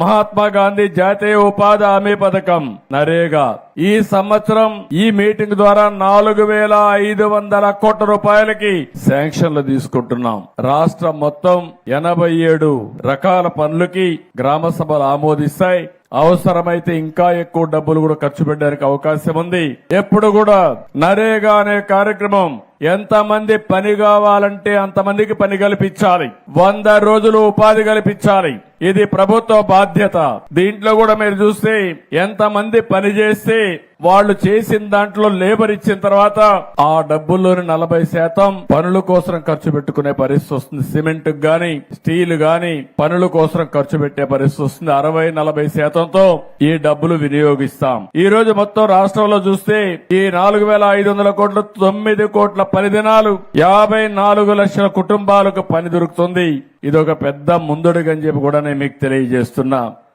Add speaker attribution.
Speaker 1: మహాత్మా గాంధీ జాతీయ ఉపాధి హామీ పథకం నరేగా. ఈ సంవత్సరం ఈ మీటింగ్ ద్వారా నాలుగు వేల ఐదు వందల కోట్ల రూపాయలకి శాంక్షన్లు తీసుకుంటున్నాం. రాష్ట్రం మొత్తం ఎనభై ఏడు రకాల పనులకి గ్రామ సభలు ఆమోదిస్తాయి. అవసరమైతే ఇంకా ఎక్కువ డబ్బులు కూడా ఖర్చు పెట్టడానికి అవకాశం ఉంది. ఎప్పుడు కూడా నరేగా అనే కార్యక్రమం ఎంతమంది పని కావాలంటే అంతమందికి పని కల్పించాలి. వంద రోజులు ఉపాధి కల్పించాలి. ఇది ప్రభుత్వ బాధ్యత. దీంట్లో కూడా మీరు చూస్తే ఎంతమంది పని చేస్తే వాళ్ళు చేసిన దాంట్లో లేబర్ ఇచ్చిన తర్వాత ఆ డబ్బుల్లోని నలభై శాతం పనుల కోసం ఖర్చు పెట్టుకునే పరిస్థితి వస్తుంది. సిమెంట్ గాని స్టీల్ గాని పనుల కోసం ఖర్చు పెట్టే పరిస్థితి వస్తుంది. అరవై నలభై శాతంతో ఈ డబ్బులు వినియోగిస్తాం. ఈ రోజు మొత్తం రాష్ట్రంలో చూస్తే ఈ నాలుగు వేల ఐదు వందల కోట్ల తొమ్మిది కోట్ల పని దినాలు యాభై నాలుగు లక్షల కుటుంబాలకు పని దొరుకుతుంది. ఇది ఒక పెద్ద ముందడుగని చెప్పి కూడా నేను మీకు తెలియజేస్తున్నా.